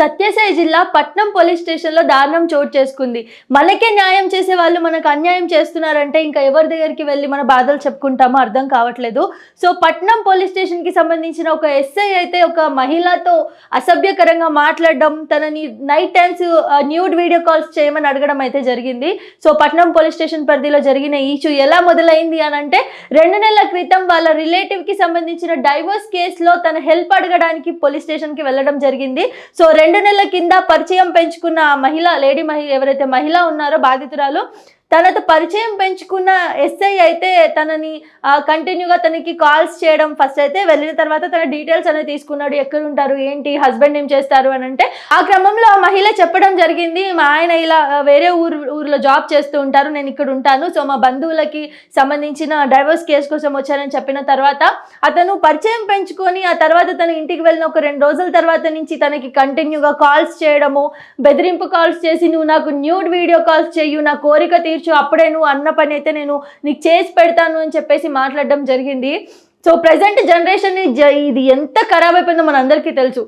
సత్యసాయి జిల్లా పట్నం పోలీస్ స్టేషన్లో దారుణం చోటు చేసుకుంది. మనకే న్యాయం చేసే వాళ్ళు మనకు అన్యాయం చేస్తున్నారంటే ఇంకా ఎవరి దగ్గరికి వెళ్ళి మన బాధలు చెప్పుకుంటామో అర్థం కావట్లేదు. సో పట్నం పోలీస్ స్టేషన్కి సంబంధించిన ఒక ఎస్ఐ అయితే ఒక మహిళతో అసభ్యకరంగా మాట్లాడడం తనని night times nude video calls చేయమని అడగడం అయితే జరిగింది. సో పట్నం పోలీస్ స్టేషన్ పరిధిలో జరిగిన ఈచూ ఎలా మొదలైంది అని అంటే రెండు నెలల క్రితం వాళ్ళ రిలేటివ్కి సంబంధించిన డైవోర్స్ కేసులో తన హెల్ప్ అడగడానికి పోలీస్ స్టేషన్కి వెళ్ళడం జరిగింది. సో రెండు రెండు నెలల కింద పరిచయం పెంచుకున్న మహిళ లేడీ మహిళ ఎవరైతే మహిళ ఉన్నారో బాధితురాలు తనతో పరిచయం పెంచుకున్న ఎస్ఐ అయితే తనని కంటిన్యూగా తనకి కాల్స్ చేయడం ఫస్ట్ అయితే వెళ్ళిన తర్వాత తన డీటెయిల్స్ అనేది తీసుకున్నాడు. ఎక్కడ ఉంటారు ఏంటి? హస్బెండ్ ఏం చేస్తారు? అని అంటే ఆ క్రమంలో ఆ మహిళ చెప్పడం జరిగింది. మా ఆయన ఇలా వేరే ఊరు ఊర్లో జాబ్ చేస్తూ ఉంటారు. నేను ఇక్కడ ఉంటాను. సో మా బంధువులకి సంబంధించిన డైవర్స్ కేసు కోసం వచ్చారని చెప్పిన తర్వాత అతను పరిచయం పెంచుకొని ఆ తర్వాత తన ఇంటికి వెళ్ళిన ఒక రెండు రోజుల తర్వాత నుంచి తనకి కంటిన్యూగా కాల్స్ చేయడము బెదిరింపు కాల్స్ చేసి నువ్వు నాకు న్యూడ్ వీడియో కాల్స్ చేయు నా కోరిక తీర్చు. అప్పుడే నువ్వు అన్న పని అయితే నేను నీకు చేసి పెడతాను అని చెప్పేసి మాట్లాడడం జరిగింది. సో ప్రజెంట్ జనరేషన్ ఇది ఎంత ఖరాబ్ అయిపోయిందో మనందరికీ తెలుసు.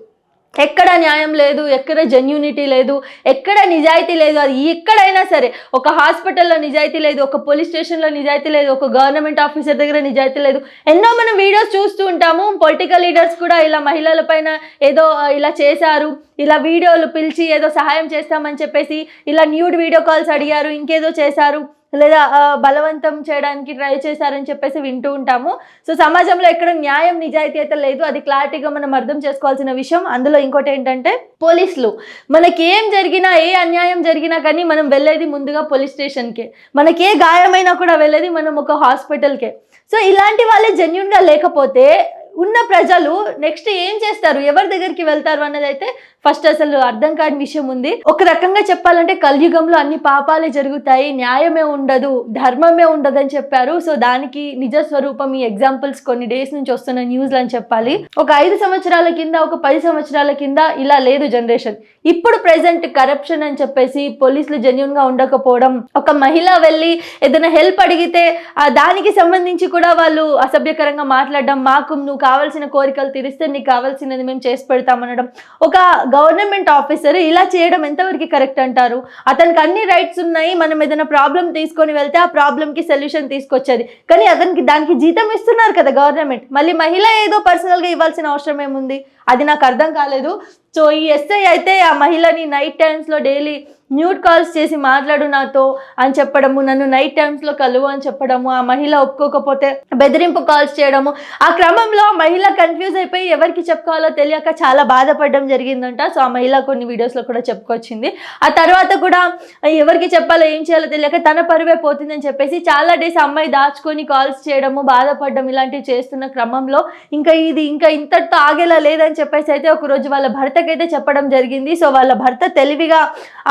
ఎక్కడ న్యాయం లేదు ఎక్కడ జెన్యూనిటీ లేదు ఎక్కడ నిజాయితీ లేదు అది ఎక్కడైనా సరే ఒక హాస్పిటల్లో నిజాయితీ లేదు ఒక పోలీస్ స్టేషన్లో నిజాయితీ లేదు ఒక గవర్నమెంట్ ఆఫీసర్ దగ్గర నిజాయితీ లేదు. ఎన్నో మనం వీడియోస్ చూస్తూ ఉంటాము పొలిటికల్ లీడర్స్ కూడా ఇలా మహిళల పైన ఏదో ఇలా చేశారు ఇలా వీడియోలు పిలిచి ఏదో సహాయం చేస్తామని చెప్పేసి ఇలా న్యూడ్ వీడియో కాల్స్ అడిగారు ఇంకేదో చేశారు. లేదా బలవంతం చేయడానికి ట్రై చేశారని చెప్పేసి వింటూ ఉంటాము. సో సమాజంలో ఎక్కడ న్యాయం నిజాయితీ అయితే లేదు అది క్లారిటీగా మనం అర్థం చేసుకోవాల్సిన విషయం. అందులో ఇంకోటి ఏంటంటే పోలీసులు. మనకి ఏం జరిగినా ఏ అన్యాయం జరిగినా కానీ మనం వెళ్ళేది ముందుగా పోలీస్ స్టేషన్కే. మనకి ఏ గాయమైనా కూడా వెళ్ళేది మనం ఒక హాస్పిటల్కే. సో ఇలాంటి వాళ్ళే జెన్యున్గా లేకపోతే ఉన్న ప్రజలు నెక్స్ట్ ఏం చేస్తారు? ఎవరి దగ్గరికి వెళ్తారు అన్నది అయితే ఫస్ట్ అసలు అర్థం కాని విషయం ఉంది. ఒక రకంగా చెప్పాలంటే కలియుగంలో అన్ని పాపాలే జరుగుతాయి న్యాయమే ఉండదు ధర్మమే ఉండదు అని చెప్పారు. సో దానికి నిజ స్వరూపం ఈ ఎగ్జాంపుల్స్ కొన్ని డేస్ నుంచి వస్తున్న న్యూస్లు అని చెప్పాలి. ఒక ఐదు సంవత్సరాల కింద ఒక పది సంవత్సరాల కింద ఇలా లేదు జనరేషన్ ఇప్పుడు ప్రెసెంట్ కరప్షన్ అని చెప్పేసి పోలీసులు జెన్యున్గా ఉండకపోవడం ఒక మహిళ వెళ్ళి ఏదైనా హెల్ప్ అడిగితే దానికి సంబంధించి కూడా వాళ్ళు అసభ్యకరంగా మాట్లాడడం మాకు నువ్వు కావాల్సిన కోరికలు తీరిస్తే నీకు కావాల్సినది మేము చేసి పెడతామనడం. ఒక గవర్నమెంట్ ఆఫీసర్ ఇలా చేయడం ఎంతవరకు కరెక్ట్ అంటారు? అతనికి అన్ని రైట్స్ ఉన్నాయి మనం ఏదైనా ప్రాబ్లం తీసుకొని వెళ్తే ఆ ప్రాబ్లంకి సొల్యూషన్ తీసుకొచ్చేది. కానీ అతనికి దానికి జీతం ఇస్తున్నారు కదా గవర్నమెంట్. మళ్ళీ మహిళ ఏదో పర్సనల్గా ఇవ్వాల్సిన అవసరం ఏముంది? అది నాకు అర్థం కాలేదు. సో ఈ ఎస్ఐ అయితే ఆ మహిళని నైట్ టైమ్స్లో డైలీ న్యూడ్ కాల్స్ చేసి మాట్లాడు నాతో అని చెప్పడము నన్ను నైట్ టైమ్స్లో కలువు అని చెప్పడము ఆ మహిళ ఒప్పుకోకపోతే బెదిరింపు కాల్స్ చేయడము ఆ క్రమంలో ఆ మహిళ కన్ఫ్యూజ్ అయిపోయి ఎవరికి చెప్పుకోవాలో తెలియక చాలా బాధపడడం జరిగిందంట. సో ఆ మహిళ కొన్ని వీడియోస్లో కూడా చెప్పుకొచ్చింది. ఆ తర్వాత కూడా ఎవరికి చెప్పాలో ఏం చేయాలో తెలియక తన పరువే పోతుందని చెప్పేసి చాలా డేస్ అమ్మాయి దాచుకొని కాల్స్ చేయడము బాధపడడం ఇలాంటివి చేస్తున్న క్రమంలో ఇంకా ఇది ఇంకా ఇంతటితో ఆగేలా లేదని చెప్పేసి అయితే ఒక రోజు వాళ్ళ భర్తకైతే చెప్పడం జరిగింది. సో వాళ్ళ భర్త తెలివిగా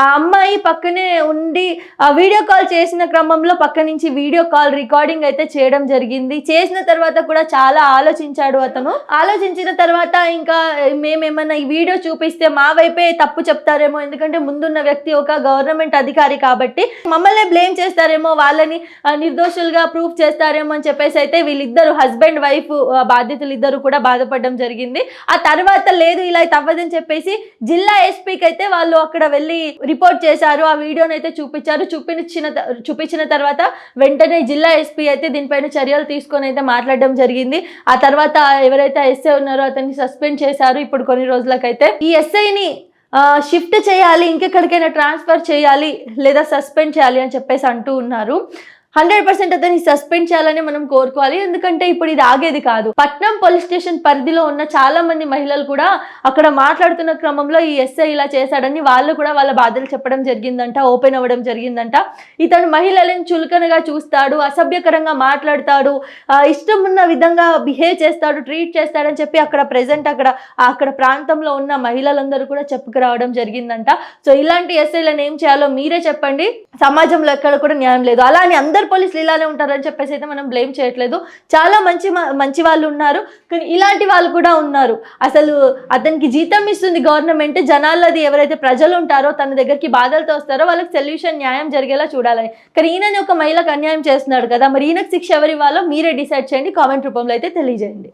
ఆ అమ్మాయి పక్కనే ఉండి ఆ వీడియో కాల్ చేసిన క్రమంలో పక్క నుంచి వీడియో కాల్ రికార్డింగ్ అయితే చేయడం జరిగింది. చేసిన తర్వాత కూడా చాలా ఆలోచించాడు అతను. ఆలోచించిన తర్వాత ఇంకా మేమేమన్నా ఈ వీడియో చూపిస్తే మా వైపే తప్పు చెప్తారేమో ఎందుకంటే ముందున్న వ్యక్తి ఒక గవర్నమెంట్ అధికారి కాబట్టి మమ్మల్ని బ్లేమ్ చేస్తారేమో వాళ్ళని నిర్దోషులుగా ప్రూఫ్ చేస్తారేమో అని చెప్పేసి అయితే వీళ్ళిద్దరు హస్బెండ్ వైఫ్ బాధితులు ఇద్దరు కూడా బాధపడడం జరిగింది. ఆ తర్వాత లేదు ఇలా తవ్వదని చెప్పేసి జిల్లా ఎస్పీకి అయితే వాళ్ళు అక్కడ వెళ్ళి రిపోర్ట్ చేశారు ఆ వీడియోని అయితే చూపించారు. చూపించిన చూపించిన తర్వాత వెంటనే జిల్లా ఎస్పీ అయితే దీనిపైన చర్యలు తీసుకొని అయితే మాట్లాడడం జరిగింది. ఆ తర్వాత ఎవరైతే ఎస్ఐ ఉన్నారో అతన్ని సస్పెండ్ చేశారు. ఇప్పుడు కొన్ని రోజులకైతే ఈ ఎస్ఐని షిఫ్ట్ చేయాలి ఇంకెక్కడికైనా ట్రాన్స్ఫర్ చేయాలి లేదా సస్పెండ్ చేయాలి అని చెప్పేసి అంటూ ఉన్నారు. హండ్రెడ్ పర్సెంట్ అతన్ని సస్పెండ్ చేయాలని మనం కోరుకోవాలి. ఎందుకంటే ఇప్పుడు ఇది ఆగేది కాదు. పట్నం పోలీస్ స్టేషన్ పరిధిలో ఉన్న చాలా మంది మహిళలు కూడా అక్కడ మాట్లాడుతున్న క్రమంలో ఈ ఎస్ఐ ఇలా చేశాడని వాళ్ళు కూడా వాళ్ళ బాధలు చెప్పడం జరిగిందంట ఓపెన్ అవ్వడం జరిగిందంట. ఇతను మహిళలను చులకనగా చూస్తాడు అసభ్యకరంగా మాట్లాడతాడు ఇష్టం ఉన్న విధంగా బిహేవ్ చేస్తాడు ట్రీట్ చేస్తాడని చెప్పి అక్కడ ప్రజెంట్ అక్కడ అక్కడ ప్రాంతంలో ఉన్న మహిళలందరూ కూడా చెప్పుకురావడం జరిగిందంట. సో ఇలాంటి ఎస్ఐలను ఏం చేయాలో మీరే చెప్పండి. సమాజంలో ఎక్కడ కూడా న్యాయం లేదు. అలా అని అందరు పోలీసులు ఇలానే ఉంటారని చెప్పేసి అయితే మనం బ్లేమ్ చేయట్లేదు. చాలా మంచి మంచి వాళ్ళు ఉన్నారు. కానీ ఇలాంటి వాళ్ళు కూడా ఉన్నారు. అసలు అతనికి జీతం ఇస్తుంది గవర్నమెంట్. జనాలది ఎవరైతే ప్రజలు ఉంటారో తన దగ్గరికి బాధలతో వస్తారో వాళ్ళకి సొల్యూషన్ న్యాయం జరిగేలా చూడాలని. కానీ ఈయనని ఒక మహిళకు అన్యాయం చేస్తున్నాడు కదా. మరి ఈయనకు శిక్ష ఎవరి ఇవ్వాలో మీరే డిసైడ్ చేయండి. కామెంట్ రూపంలో అయితే తెలియజేయండి.